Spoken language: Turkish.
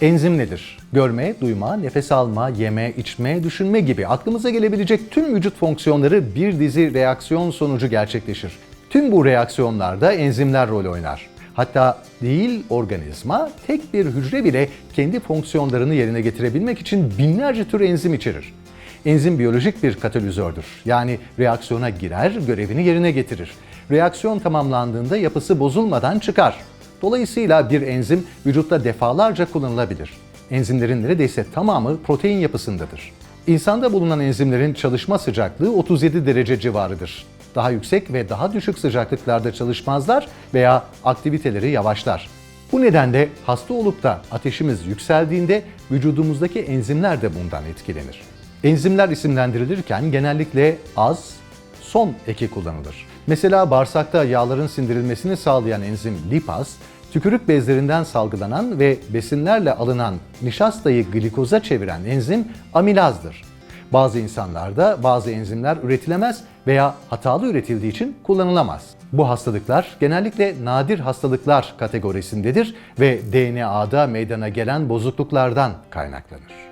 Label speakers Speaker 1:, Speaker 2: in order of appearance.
Speaker 1: Enzim nedir? Görme, duyma, nefes alma, yeme, içme, düşünme gibi aklımıza gelebilecek tüm vücut fonksiyonları bir dizi reaksiyon sonucu gerçekleşir. Tüm bu reaksiyonlarda enzimler rol oynar. Hatta değil organizma, tek bir hücre bile kendi fonksiyonlarını yerine getirebilmek için binlerce tür enzim içerir. Enzim biyolojik bir katalizördür. Yani reaksiyona girer, görevini yerine getirir. Reaksiyon tamamlandığında yapısı bozulmadan çıkar. Dolayısıyla bir enzim vücutta defalarca kullanılabilir. Enzimlerin neredeyse tamamı protein yapısındadır. İnsanda bulunan enzimlerin çalışma sıcaklığı 37 derece civarıdır. Daha yüksek ve daha düşük sıcaklıklarda çalışmazlar veya aktiviteleri yavaşlar. Bu nedenle hasta olup da ateşimiz yükseldiğinde vücudumuzdaki enzimler de bundan etkilenir. Enzimler isimlendirilirken genellikle az, son eki kullanılır. Mesela bağırsakta yağların sindirilmesini sağlayan enzim lipaz, tükürük bezlerinden salgılanan ve besinlerle alınan nişastayı glikoza çeviren enzim amilazdır. Bazı insanlarda bazı enzimler üretilemez veya hatalı üretildiği için kullanılamaz. Bu hastalıklar genellikle nadir hastalıklar kategorisindedir ve DNA'da meydana gelen bozukluklardan kaynaklanır.